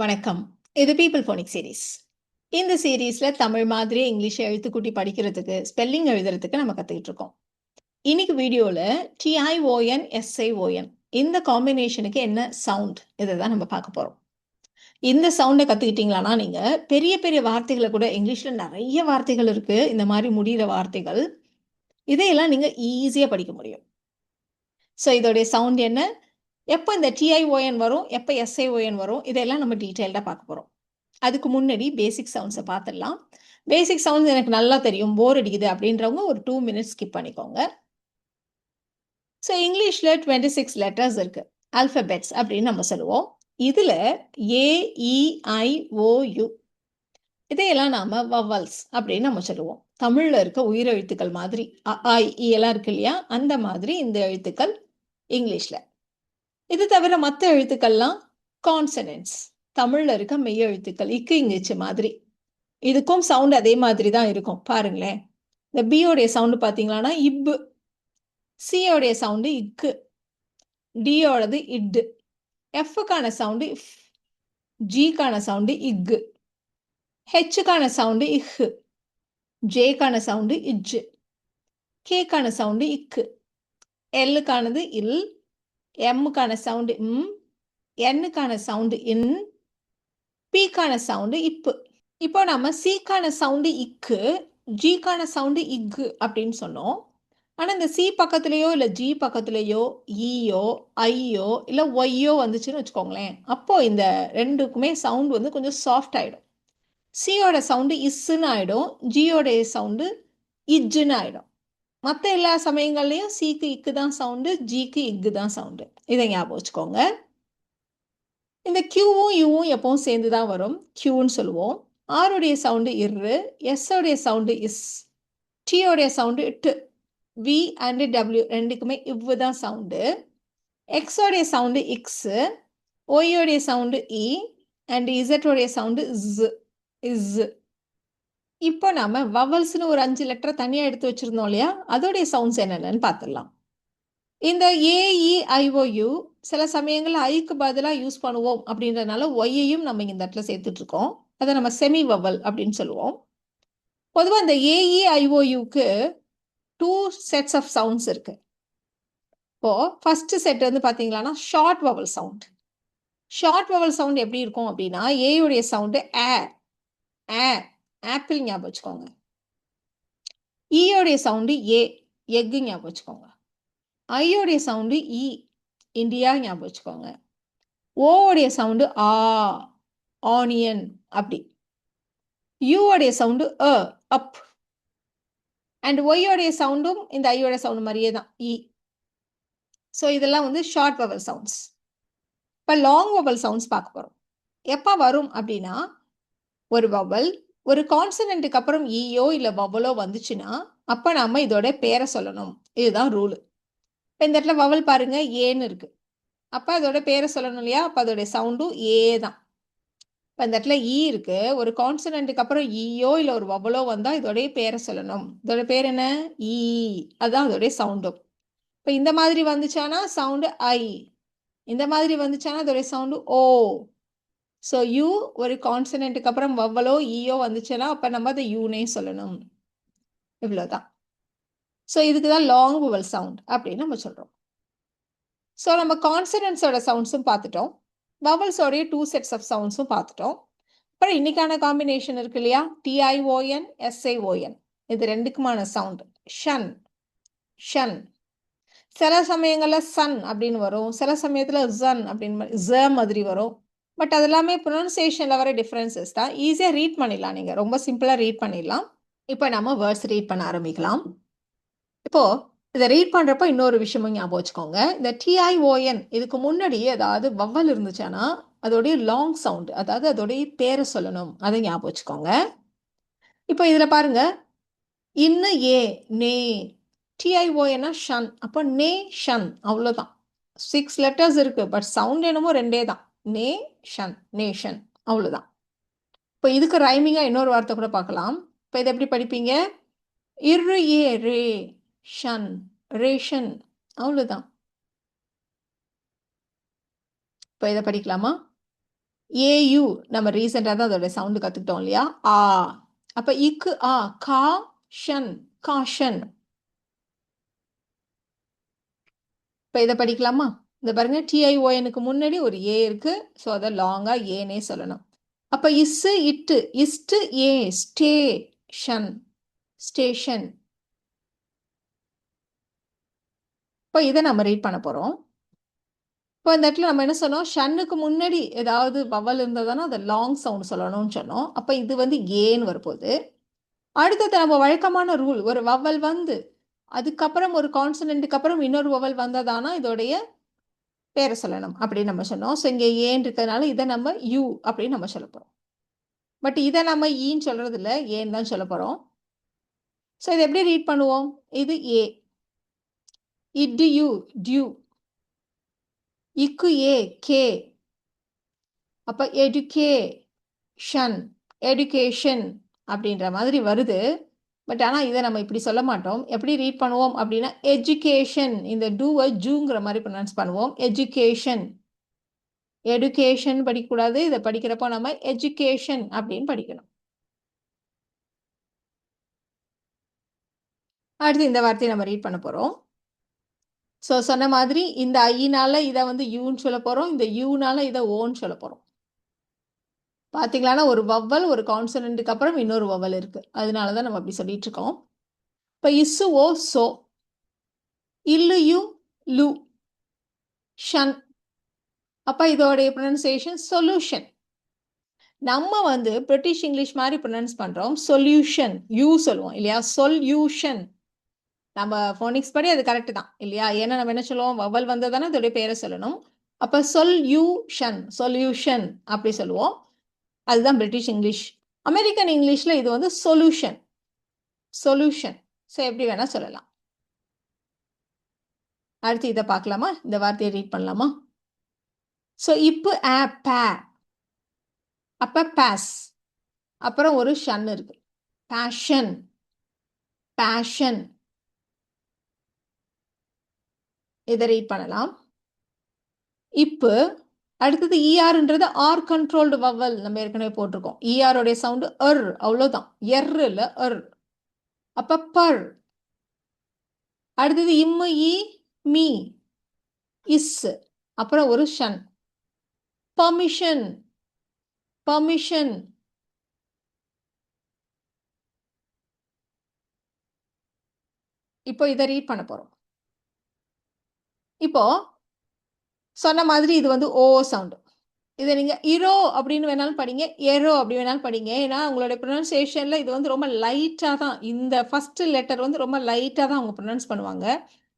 வணக்கம். இது people phonic series இந்த சீரீஸ்ல தமிழ் மாதிரி இங்கிலீஷ் எழுத்துக்கூட்டி படிக்கிறதுக்கு ஸ்பெல்லிங் எழுதுறதுக்கு நம்ம கத்துக்கிட்டு இருக்கோம் இன்னைக்கு வீடியோல டிஐஓஎன் எஸ்ஐஓஎன் இந்த காம்பினேஷனுக்கு என்ன சவுண்ட் இதை தான் நம்ம பார்க்க போறோம். இந்த சவுண்டை கத்துக்கிட்டீங்களானா நீங்க பெரிய பெரிய வார்த்தைகளை கூட இங்கிலீஷ்ல நிறைய வார்த்தைகள் இருக்கு. இந்த மாதிரி முடிகிற வார்த்தைகள். இதையெல்லாம் நீங்க ஈஸியா படிக்க முடியும். ஸோ இதோடைய சவுண்ட் என்ன? எப்போ இந்த டிஐஓஎன் வரும் எப்போ எஸ்ஐஓஎன் வரும் இதெல்லாம் நம்ம டீட்டெயில்டாக பார்க்க போகிறோம் அதுக்கு முன்னாடி பேசிக் சவுண்ட்ஸை பார்த்துடலாம். பேசிக் சவுண்ட்ஸ் எனக்கு நல்லா தெரியும் போர் அடிக்குது அப்படின்றவங்க ஒரு டூ மினிட்ஸ் ஸ்கிப் பண்ணிக்கோங்க. ஸோ இங்கிலீஷில் டுவெண்ட்டி சிக்ஸ் லெட்டர்ஸ் இருக்கு. அல்ஃபபெட்ஸ் அப்படின்னு நம்ம சொல்லுவோம். இதில் ஏஇஐஓயு e, இதையெல்லாம் நாம் வவல்ஸ் அப்படின்னு நம்ம சொல்லுவோம். தமிழில் இருக்க உயிரெழுத்துக்கள் மாதிரி அ, ஆ, இ எல்லாம் இருக்கு இல்லையா? அந்த மாதிரி இந்த எழுத்துக்கள் இங்கிலீஷில் இது தவிர மற்ற எழுத்துக்கள்லாம் கான்சனன்ஸ் தமிழ்ல இருக்க மெய் எழுத்துக்கள் இக்கு இங்கிச்சு மாதிரி. இதுக்கும் சவுண்ட் அதே மாதிரி தான் இருக்கும். பாருங்களேன். இந்த பியோடைய சவுண்டு பார்த்தீங்களான்னா இப்பு சியோடைய சவுண்டு இக்கு. டியோடது இட்டு எஃப்க்கான சவுண்டு இஃப். ஜிக்கான சவுண்டு இக்கு ஹெச்சுக்கான சவுண்டு இஹு ஜேக்கான சவுண்டு இஜ்ஜு கேக்கான சவுண்டு இக்கு. எல்லுக்கானது இல். எம்முக்கான சவுண்டு ம் என்னுக்கான சவுண்டு இன் பிக்கான சவுண்டு இப்பு இப்போ நம்ம சிக்கான சவுண்டு இக்கு ஜிக்கான சவுண்டு இக்கு அப்படின்னு சொன்னோம். ஆனால் இந்த சி பக்கத்துலேயோ இல்லை ஜி பக்கத்துலேயோ ஈயோ ஐயோ இல்லை ஒய்யோ வந்துச்சுன்னு வச்சுக்கோங்களேன். அப்போது இந்த ரெண்டுக்குமே சவுண்ட் வந்து கொஞ்சம் சாஃப்ட் ஆகிடும் சியோட சவுண்டு இஸ்ஸுன்னு ஆகிடும் ஜியோடைய சவுண்டு இஜ்ஜுன்னு ஆகிடும் மற்ற எல்லா சமயங்கள்லையும் சிக்கு இக்கு e தான் சவுண்டு ஜிக்கு இக்கு e தான் சவுண்டு இதை ஞாபகம் வச்சுக்கோங்க. இந்த கியூவும் யூவும் எப்பவும் சேர்ந்து தான் வரும். கியூன்னு சொல்லுவோம். ஆருடைய சவுண்டு இரு எஸ்ஸோடைய சவுண்டு இஸ் டியோடைய சவுண்டு இட்டு வி அண்டு டபிள்யூ ரெண்டுக்குமே இவ்வு தான் சவுண்டு எக்ஸோடைய சவுண்டு இக்ஸு ஒய்யோடைய சவுண்டு இ அண்ட் இசட்டோடைய சவுண்டு இஸ் இஸ் இப்போ நாம வவல்ஸ்னு ஒரு அஞ்சு லெட்டரை தனியாக எடுத்து வச்சிருந்தோம் இல்லையா? அதோடைய சவுண்ட்ஸ் என்னென்னு பார்த்துடலாம். இந்த ஏஇஐஓயு சில சமயங்களில் ஐக்கு பதிலாக யூஸ் பண்ணுவோம் அப்படின்றதுனால ஒய்யையும் நம்ம இந்த இடத்துல சேர்த்துட்டு இருக்கோம் அதை நம்ம செமி வவல் அப்படின்னு சொல்லுவோம். பொதுவாக இந்த ஏஇஐஓயுக்கு டூ செட்ஸ் ஆஃப் சவுண்ட்ஸ் இருக்கு. இப்போ ஃபர்ஸ்ட் செட் வந்து பார்த்தீங்களான்னா short vowel sound short vowel sound எப்படி இருக்கும் அப்படின்னா ஏயுடைய சவுண்டு ஏ ஏ ஆப்பிள் ஞாபகம் வச்சுக்கோங்க. ஈயோடைய சவுண்டு ஏ எக்கு ஞாபகம் வச்சுக்கோங்க. ஐயோடைய சவுண்டு இ இந்தியா ஞாபகம் வச்சுக்கோங்க. ஓவுடைய சவுண்டு ஆ ஆனியன் அப்படி. யூவோடைய சவுண்டு அ e, அப் அண்ட் ஒய்யோடைய சவுண்டும் இந்த ஐயோடைய சவுண்டு மாதிரியே தான் e. இ ஸோ இதெல்லாம் வந்து ஷார்ட் வவல் சவுண்ட்ஸ் இப்போ லாங் வவல் சவுண்ட்ஸ் பார்க்க போகிறோம் எப்போ வரும் அப்படின்னா ஒரு வவல் ஒரு கான்சனண்ட்டுக்கு அப்புறம் ஈயோ இல்லை வவலோ வந்துச்சுன்னா அப்போ நாம் இதோட பேரை சொல்லணும். இதுதான் ரூலு இப்போ இந்த இடத்துல வவல் பாருங்க ஏன்னு இருக்கு. அப்போ அதோட பேரை சொல்லணும் இல்லையா? அப்போ அதோடைய சவுண்டும் ஏ தான் இப்போ இந்த இடத்துல ஈ இருக்கு. ஒரு கான்சனண்ட்டுக்கு அப்புறம் ஈயோ இல்லை ஒரு வவலோ வந்தால் இதோடைய பேரை சொல்லணும். இதோட பேர் என்ன? E. ஈ அதுதான் அதோடைய சவுண்டும் இப்போ இந்த மாதிரி வந்துச்சானா சவுண்டு ஐ இந்த மாதிரி வந்துச்சானா அதோடைய சவுண்டு ஓ ஸோ யூ ஒரு கான்சனண்ட்டுக்கு அப்புறம் வவ்வலோ ஈயோ வந்துச்சுன்னா அப்போ நம்ம அதை யூனே சொல்லணும். இவ்வளோதான். ஸோ இதுக்கு தான் லாங் வவல் சவுண்ட் அப்படின்னு நம்ம சொல்கிறோம் ஸோ நம்ம கான்சனன்ஸோட சவுண்ட்ஸும் பார்த்துட்டோம். வவல்ஸோடைய டூ செட்ஸ் ஆஃப் சவுண்ட்ஸும் பார்த்துட்டோம். அப்புறம் இன்னைக்கான காம்பினேஷன் இருக்கு இல்லையா? டிஐஓஎன் எஸ்ஐஓஎன் இது ரெண்டுக்குமான சவுண்ட் ஷன் ஷன் சில சமயங்களில் சன் அப்படின்னு வரும். சில சமயத்தில் ஜன் அப்படின்னு ஜ மாதிரி வரும். பட் அது எல்லாமே ப்ரொனன்சியேஷனில் வர டிஃப்ரென்சஸ் தான். ஈஸியாக ரீட் பண்ணிடலாம் நீங்கள் ரொம்ப சிம்பிளாக ரீட் பண்ணிடலாம். இப்போ நம்ம வேர்ட்ஸ் ரீட் பண்ண ஆரம்பிக்கலாம். இப்போது இதை ரீட் பண்ணுறப்போ இன்னொரு விஷயமும் ஞாபகம் வச்சுக்கோங்க. இந்த டிஐஓஎன் இதுக்கு முன்னாடி ஏதாவது வவ்வல் இருந்துச்சுன்னா அதோடைய லாங் சவுண்ட் அதாவது அதோடைய பேரை சொல்லணும். அதை ஞாபகம் வச்சுக்கோங்க. இப்போ இதில் பாருங்க. இன்னும் ஏ நே. டிஐஓஎன்னா ஷன். அப்போ நே ஷன். அவ்வளோதான் சிக்ஸ் லெட்டர்ஸ் இருக்குது பட் சவுண்ட் என்னமோ ரெண்டே தான். நே ஷன் நேஷன் அவ்வளோதான் இப்போ இதுக்கு ரைமிங்காக இன்னொரு வார்த்தை கூட பார்க்கலாம். இப்போ இதை எப்படி படிப்பீங்க? இரு ஏ ரே ஷன் ரேஷன். அவ்வளோதான் இப்போ இதை படிக்கலாமா? ஏயு நம்ம ரீசெண்டாக தான் அதோட சவுண்டு கற்றுக்கிட்டோம் இல்லையா? ஆ. அப்போ இக்கு ஆ கா ஷன் காஷன் இப்போ இதை படிக்கலாமா? இந்த பாருங்க டிஐஓஎனுக்கு முன்னாடி ஒரு ஏ இருக்கு. ஸோ அதை லாங்காக ஏனே சொல்லணும். அப்போ இஸ்ஸு இட்டு இஸ்டு ஏ ஸ்டேஷன் ஸ்டேஷன் இப்போ இதை நம்ம ரீட் பண்ண போகிறோம் இப்போ இந்த இடத்துல நம்ம என்ன சொன்னோம்? ஷன்னுக்கு முன்னாடி ஏதாவது வவல் இருந்ததுன்னா அதை லாங் சவுண்ட் சொல்லணும்னு சொன்னோம். அப்போ இது வந்து ஏன்னு வரப்போகுது. அடுத்தது நம்ம வழக்கமான ரூல் ஒரு வவல் வந்து அதுக்கப்புறம் ஒரு கான்சனண்ட்டுக்கு அப்புறம் இன்னொரு வவல் வந்ததானா இதோடைய பேரை சொல்லணும் அப்படின்னு நம்ம சொன்னோம். ஸோ இங்கே ஏன் இருக்கிறதுனால இதை நம்ம யூ அப்படின்னு நம்ம சொல்ல போகிறோம் பட் இதை நம்ம ஈன்னு சொல்கிறது இல்லை ஏன்னு தான் சொல்ல போகிறோம் ஸோ இதை எப்படி ரீட் பண்ணுவோம்? இது ஏ இட் யூ டியூ இக்கு ஏ கே அப்போ எடுகேஷன் எடுகேஷன் அப்படின்ற மாதிரி வருது. பட் ஆனால் இதை நம்ம இப்படி சொல்ல மாட்டோம். எப்படி ரீட் பண்ணுவோம் அப்படின்னா எஜுகேஷன் இந்த டூவை ஜூங்கிற மாதிரி ப்ரொனவுன்ஸ் பண்ணுவோம். எஜுகேஷன் எடுகேஷன் படிக்கக்கூடாது. இதை படிக்கிறப்போ நம்ம எஜுகேஷன் அப்படின்னு படிக்கணும். அடுத்து இந்த வார்த்தையை நம்ம ரீட் பண்ண போகிறோம் ஸோ சொன்ன மாதிரி இந்த ஐயினால இதை வந்து யூன்னு சொல்ல போகிறோம் இந்த யூனால இதை ஓன்னு சொல்ல போகிறோம் பார்த்தீங்களான்னா ஒரு வவ்வல் ஒரு கான்சனண்ட்டுக்கு அப்புறம் இன்னொரு வவ்வல் இருக்குது அதனால தான் நம்ம அப்படி சொல்லிட்டு இருக்கோம். இப்போ இஸ்ஸு ஓ சோ. இல்லு லு. ஷன். அப்போ இதோடைய ப்ரொனன்சியேஷன் சொல்யூஷன் நம்ம வந்து பிரிட்டிஷ் இங்கிலீஷ் மாதிரி ப்ரொனன்ஸ் பண்ணுறோம் சொல்யூஷன் யூ சொல்லுவோம் இல்லையா? சொல்யூஷன் நம்ம ஃபோனிக்ஸ் படி அது கரெக்டு தான் இல்லையா? ஏன்னா நம்ம என்ன சொல்லுவோம்? வவல் வந்ததானே இதோடைய பேரை சொல்லணும். அப்போ சொல்யூஷன் சொல்யூஷன் அப்படி சொல்லுவோம். அதுதான் பிரிட்டிஷ் இங்கிலீஷ் அமெரிக்கன் இங்கிலீஷில் இது வந்து சொல்யூஷன் சொல்யூஷன் ஸோ எப்படி வேணால் சொல்லலாம். அடுத்து இதை பார்க்கலாமா? இந்த வார்த்தையை ரீட் பண்ணலாமா? ஸோ இப்போ ஆ பே அப்போ பேஸ் அப்புறம் ஒரு ஷன் இருக்கு. பேஷன் பேஷன் இதை ரீட் பண்ணலாம். இப்போ அடுத்தது இஆர்ன்றது ஆர் கண்ட்ரோல்டு வவல் நம்ம ஏற்கனவே போட்டிருக்கோம். இஆருடைய சவுண்டு அர் அவ்வளோதான் எர் இல்லை அர் அப்போ பர் அடுத்தது இம்மு இ மீ இஸ் அப்புறம் ஒரு ஷன் பர்மிஷன் பர்மிஷன் இப்போ இதை ரீட் பண்ண போகிறோம் இப்போ சொன்ன மாதிரி இது வந்து ஓ சவுண்டு இதை நீங்கள் இரோ அப்படின்னு வேணாலும் படிங்க எரோ அப்படி வேணாலும் படிங்க. ஏன்னா உங்களுடைய ப்ரொனன்சியேஷனில் இது வந்து ரொம்ப லைட்டாக தான் இந்த ஃபஸ்ட்டு லெட்டர் வந்து ரொம்ப லைட்டாக தான் அவங்க ப்ரொனவுன்ஸ் பண்ணுவாங்க.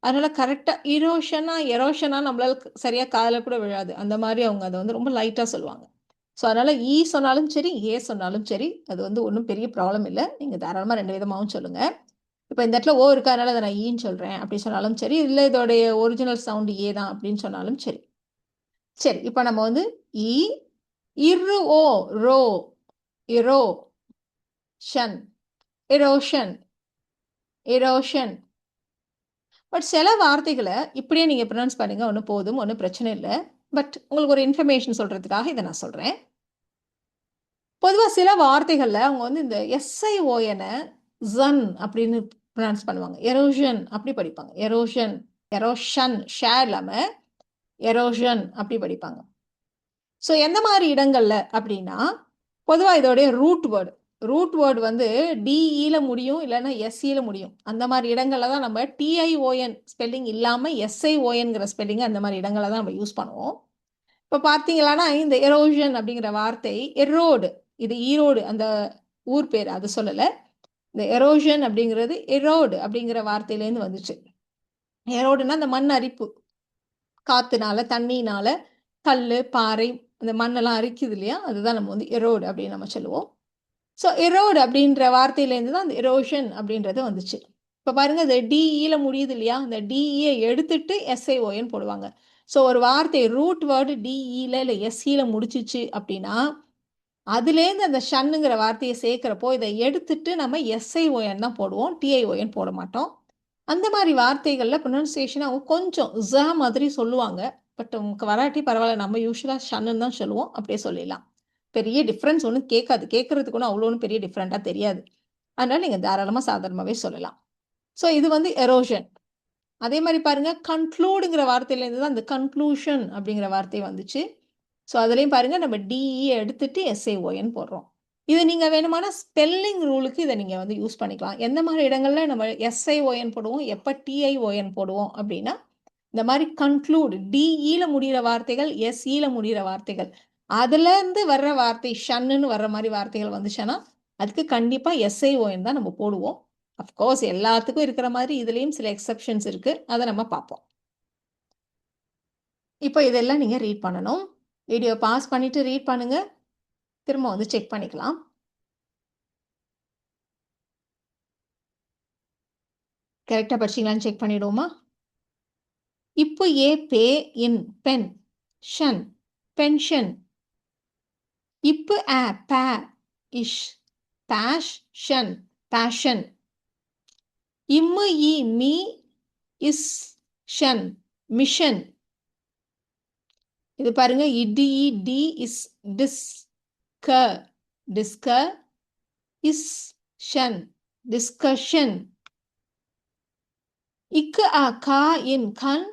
அதனால் கரெக்டாக இரோஷனா எரோஷனா நம்மளால சரியாக காதில் கூட விழாது. அந்த மாதிரி அவங்க அதை வந்து ரொம்ப லைட்டாக சொல்லுவாங்க. ஸோ அதனால் ஈ e சொன்னாலும் சரி ஏ சொன்னாலும் சரி அது வந்து ஒன்றும் பெரிய ப்ராப்ளம் இல்லை. நீங்கள் தாராளமாக ரெண்டு விதமாகவும் சொல்லுங்கள் இப்போ இந்த இடத்துல ஓ இருக்கறனால அதை நான் e ஈன்னு சொல்கிறேன் அப்படி சொன்னாலும் சரி இல்லை இதோடைய ஒரிஜினல் சவுண்டு ஏ தான் அப்படின்னு சொன்னாலும் சரி. சரி இப்போ நம்ம வந்து இ இரு ஓ ரோ இரோ ஷன் எரோஷன் எரோஷன் பட் சில வார்த்தைகளை இப்படியே நீங்கள் ப்ரொனவுன்ஸ் பண்ணுங்கள் ஒன்றும் போதும் ஒன்றும் பிரச்சனை இல்லை. பட் உங்களுக்கு ஒரு இன்ஃபர்மேஷன் சொல்கிறதுக்காக இதை நான் சொல்கிறேன் பொதுவாக சில வார்த்தைகளில் அவங்க வந்து இந்த எஸ்ஐஓஎனை ஜன் அப்படின்னு ப்ரொனவுன்ஸ் பண்ணுவாங்க. எரோஷன் அப்படி படிப்பாங்க. எரோஷன் எரோஷன் ஷேர் இல்லாமல் எரோஷன் அப்படி படிப்பாங்க. ஸோ எந்த மாதிரி இடங்கள்ல அப்படின்னா பொதுவாக இதோடைய ரூட் வேர்டு ரூட் வேர்டு வந்து டிஇல முடியும் இல்லைன்னா எஸ்சியில் முடியும். அந்த மாதிரி இடங்கள்ல தான் நம்ம டிஐஓஎன் ஸ்பெல்லிங் இல்லாமல் எஸ்ஐஓஎன்கிற ஸ்பெல்லிங் அந்த மாதிரி இடங்கள்ல தான் நம்ம யூஸ் பண்ணுவோம். இப்போ பார்த்தீங்களான்னா இந்த எரோஷன் அப்படிங்கிற வார்த்தை எரோடு இது ஈரோடு அந்த ஊர் பேர் அது சொல்லலை. இந்த எரோஷன் அப்படிங்கிறது எரோடு அப்படிங்கிற வார்த்தையிலேருந்து வந்துச்சு. எரோடுனா அந்த மண் அரிப்பு. காத்துனால தண்ணினால கல் பாறை அந்த மண்ணெல்லாம் அரிக்குது இல்லையா? அதுதான் நம்ம வந்து எரோடு அப்படின்னு நம்ம சொல்லுவோம். ஸோ எரோடு அப்படின்ற வார்த்தையிலேருந்து தான் அந்த எரோஷன் அப்படின்றது வந்துச்சு. இப்போ பாருங்க இந்த டிஇல முடியுது இல்லையா? அந்த டிஇயை எடுத்துட்டு எஸ்ஐஓஎன் போடுவாங்க. ஸோ ஒரு வார்த்தை ரூட் வேர்டு டிஇல இல்லை எஸ்சியில் முடிச்சிச்சு அப்படின்னா அதுலேருந்து அந்த ஷன்னுங்கிற வார்த்தையை சேர்க்குறப்போ இதை எடுத்துட்டு நம்ம எஸ்ஐஓஎன் தான் போடுவோம். டிஐஓஎன் போட மாட்டோம். அந்த மாதிரி வார்த்தைகளில் ப்ரொனன்சியேஷன் அவங்க கொஞ்சம் ஜ மாதிரி சொல்லுவாங்க. பட் உங்களுக்கு வராட்டி பரவாயில்ல நம்ம யூஸ்வலாக ஷன்னு தான் சொல்லுவோம். அப்படியே சொல்லிடலாம். பெரிய டிஃப்ரென்ஸ் ஒன்றும் கேட்காது. கேட்கறதுக்கு ஒன்றும் அவ்வளோ பெரிய டிஃப்ரெண்ட்டாக தெரியாது. அதனால நீங்கள் தாராளமாக சாதாரணமாகவே சொல்லலாம். ஸோ இது வந்து எரோஷன் அதே மாதிரி பாருங்க கன்க்ளூடுங்கிற வார்த்தையிலேருந்து தான் இந்த கன்க்ளூஷன் அப்படிங்கிற வார்த்தை வந்துச்சு. ஸோ அதுலேயும் பாருங்கள் நம்ம டிஇ எடுத்துட்டு எஸ்ஏஓஎன் போடுறோம். இது நீங்கள் வேணுமான ஸ்பெல்லிங் ரூலுக்கு இதை நீங்கள் வந்து யூஸ் பண்ணிக்கலாம். எந்த மாதிரி இடங்கள்ல நம்ம எஸ்ஐஓஎன் போடுவோம் எப்போ டிஐஓஎன் போடுவோம் அப்படின்னா இந்த மாதிரி கன்க்ளூட் டிஇல முடிகிற வார்த்தைகள் எஸ்இல முடிகிற வார்த்தைகள். அதுலேருந்து வர்ற வார்த்தை ஷன்னுன்னு வர்ற மாதிரி வார்த்தைகள் வந்துச்சுன்னா அதுக்கு கண்டிப்பாக எஸ்ஐஓஎன் தான் நம்ம போடுவோம். அஃப்கோர்ஸ் எல்லாத்துக்கும் இருக்கிற மாதிரி இதுலேயும் சில எக்ஸப்ஷன்ஸ் இருக்குது அதை நம்ம பார்ப்போம். இப்போ இதெல்லாம் நீங்கள் ரீட் பண்ணணும். வீடியோ பாஸ் பண்ணிவிட்டு ரீட் பண்ணுங்கள் திரும்ப வந்து செக் பண்ணிக்கலாம். கரெக்டாக படிச்சிங்களான்னு செக் பண்ணிவிடுவோமா இப்போ ஏ பே இன் பென் ஷன் பென்ஷன். இப்போ ஆ பே இஷ் பேஷ் ஷன் பேஷன். இம்மு இ மீ இஸ் ஷன் மிஷன். இது பாருங்க இடி டி இஸ் டிஸ். க டிஸ்க இஸ் ஷன் டிஸ்கஷன் இக்கு அ கா இன் கன்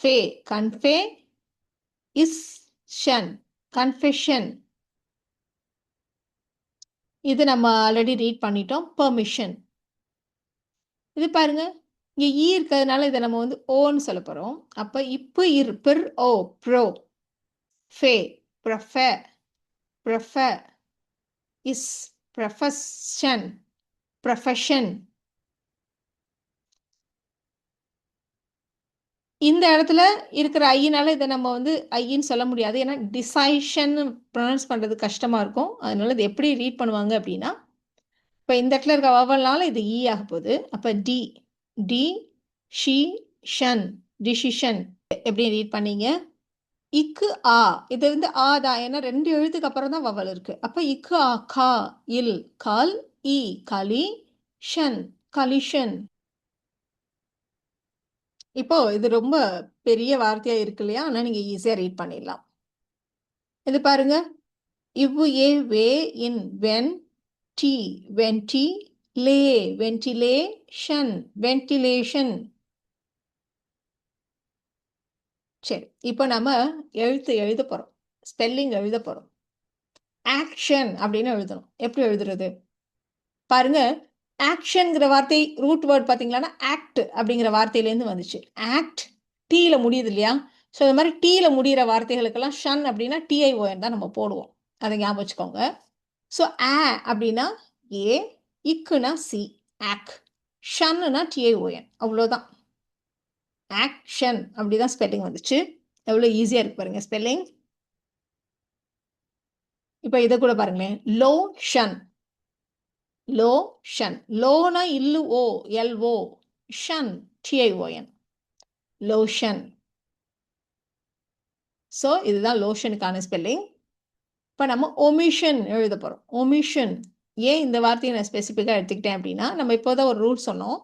ஃபே கன்ஃபே இஸ் ஷன் கன்ஃபெஷன் இது நம்ம ஆல்ரெடி ரீட் பண்ணிட்டோம் பெர்மிஷன் இது பாருங்க இங்கே ஈ e இருக்கிறதுனால இதை நம்ம வந்து ஓன்னு சொல்ல போகிறோம் அப்போ இப்போ இர் பிர் ஓ ப்ரோ ஃபே ப்ரஃப. Prefer இஸ் ப்ரொஃபஷன் ப்ரொஃபஷன். இந்த இடத்துல இருக்கிற ஐயினால இதை நம்ம வந்து ஐயின்னு சொல்ல முடியாது. ஏன்னா டிசைஷன் ப்ரொனவுன்ஸ் பண்ணுறது கஷ்டமாக இருக்கும். அதனால இது எப்படி ரீட் பண்ணுவாங்க அப்படின்னா இப்போ இந்த இடத்துல இருக்க வவல்னால இது ஈ ஆக போகுது. அப்போ டி டி ஷி ஷன் டிசிஷன் எப்படி ரீட் பண்ணீங்க? இக்கு ஆ. இது வந்து ஆ தான். ஏன்னா ரெண்டு எழுத்துக்கு அப்புறம் தான் வவல் இருக்கு. அப்போ இக்கு ஆ கா இல் கல் இ கலி ஷன் கலிஷன். இப்போ இது ரொம்ப பெரிய வார்த்தையா இருக்கு இல்லையா? ஆனால் நீங்கள் ஈஸியாக ரீட் பண்ணிடலாம். இது பாருங்க. இவ்வு ஏ வே இன் வென் டி. வென்டி லே. Ventilation ventilation. சரி இப்போ நம்ம எழுத்து எழுத போகிறோம் ஸ்பெல்லிங் எழுத போகிறோம் ஆக்ஷன் அப்படின்னு எழுதணும். எப்படி எழுதுறது? பாருங்க ஆக்ஷன்ங்கிற வார்த்தை ரூட் வேர்ட் பார்த்தீங்களான்னா ஆக்ட் அப்படிங்கிற வார்த்தையிலேருந்து வந்துச்சு. ஆக்ட் டீயில் முடியுது இல்லையா? ஸோ இந்த மாதிரி டீயில் முடிகிற வார்த்தைகளுக்கெல்லாம் ஷன் அப்படின்னா டிஐஓஎன் தான் நம்ம போடுவோம். அதை ஞாபகம் வச்சுக்கோங்க. ஸோ ஆ அப்படின்னா ஏ இக்குனா சி ஆக். ஷன்னுனா டிஐஓஎன் அவ்வளோதான். ஆக்ஷன் அப்படிதான் ஸ்பெல்லிங் வந்துச்சு. எவ்வளோ ஈஸியாக இருக்கு பாருங்க ஸ்பெல்லிங் இப்போ இதை கூட பாருங்களேன். லோ ஷன் லோ ஷன் லோனா இல்லு ஓ எல் ஓ ஷன் டிஐஓஎன் லோஷன் ஸோ இதுதான் லோஷனுக்கான ஸ்பெல்லிங் இப்போ நம்ம ஒமிஷன் எழுத போகிறோம் ஒமிஷன் ஏன் இந்த வார்த்தையை நான் ஸ்பெசிஃபிக்காக எடுத்துக்கிட்டேன் அப்படின்னா நம்ம இப்போதான் ஒரு ரூல் சொன்னோம்.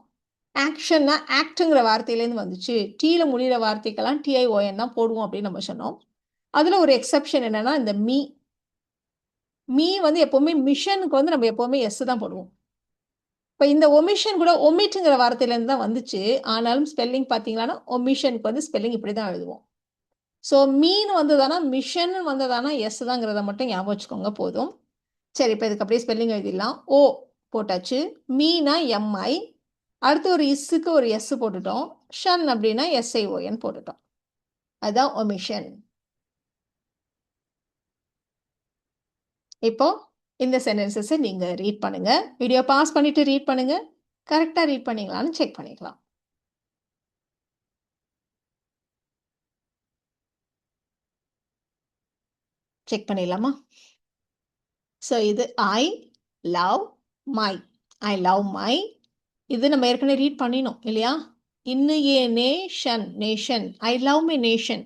ஆக்ஷன்னா ஆக்டுங்கிற வார்த்தையிலேருந்து வந்துச்சு. டீல முடிகிற வார்த்தைக்கெல்லாம் டிஐஓஎன் தான் போடுவோம் அப்படின்னு நம்ம சொன்னோம். அதில் ஒரு எக்ஸப்ஷன் என்னன்னா இந்த மீ மீ வந்து எப்போவுமே மிஷனுக்கு வந்து நம்ம எப்போவுமே எஸ் தான் போடுவோம். இப்போ இந்த ஒமிஷன் கூட ஒமிட்டுங்கிற வார்த்தையிலேருந்து தான் வந்துச்சு. ஆனாலும் ஸ்பெல்லிங் பார்த்தீங்கன்னா ஒமிஷனுக்கு வந்து ஸ்பெல்லிங் இப்படி தான் எழுதுவோம். ஸோ மீன் வந்ததானா மிஷன் வந்ததானா எஸ் தாங்கிறத மட்டும் ஞாபகம் வச்சுக்கோங்க போதும். சரி இப்போ இதுக்கு அப்படியே ஸ்பெல்லிங் எழுதிடலாம். ஓ போட்டாச்சு. மீனா எம்ஐ அடுத்து ஒரு இஸ்ஸுக்கு ஒரு எஸ் போட்டுட்டோம். ஷன் அப்படின்னா எஸ்ஐஓஎன் போட்டுட்டோம். அதுதான் ஒமிஷன் இப்போ இந்த சென்டென்சஸை நீங்கள் ரீட் பண்ணுங்க. வீடியோ பாஸ் பண்ணிட்டு ரீட் பண்ணுங்க. கரெக்டாக ரீட் பண்ணிங்களான்னு செக் பண்ணிக்கலாம். செக் பண்ணிடலாமா? ஸோ இது I love my I love my இது நம்ம ஏற்கனவே ரீட் பண்ணினோம் இல்லையா? இன்னு ஏ nation nation I love my nation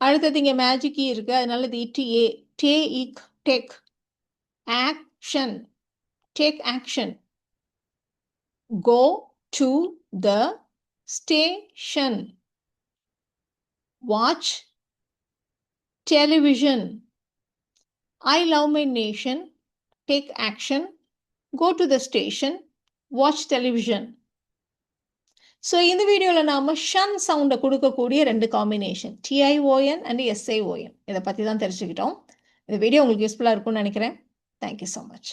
அடுத்தது இங்கே மேஜிக் இருக்கு அதனால இது இட்டு ஏ டே இக் take action take action go to the station watch television I love my nation take action go to the station watch television so இந்த வீடியோவில் நாம் ஷன் சவுண்டை கொடுக்கக்கூடிய ரெண்டு காம்பினேஷன் டிஐஓஎன் அண்ட் எஸ்ஐஓஎன் இதை பற்றி தான் தெரிஞ்சுக்கிட்டோம். இந்த வீடியோ உங்களுக்கு யூஸ்ஃபுல்லாக இருக்கும்னு நினைக்கிறேன். Thank you so much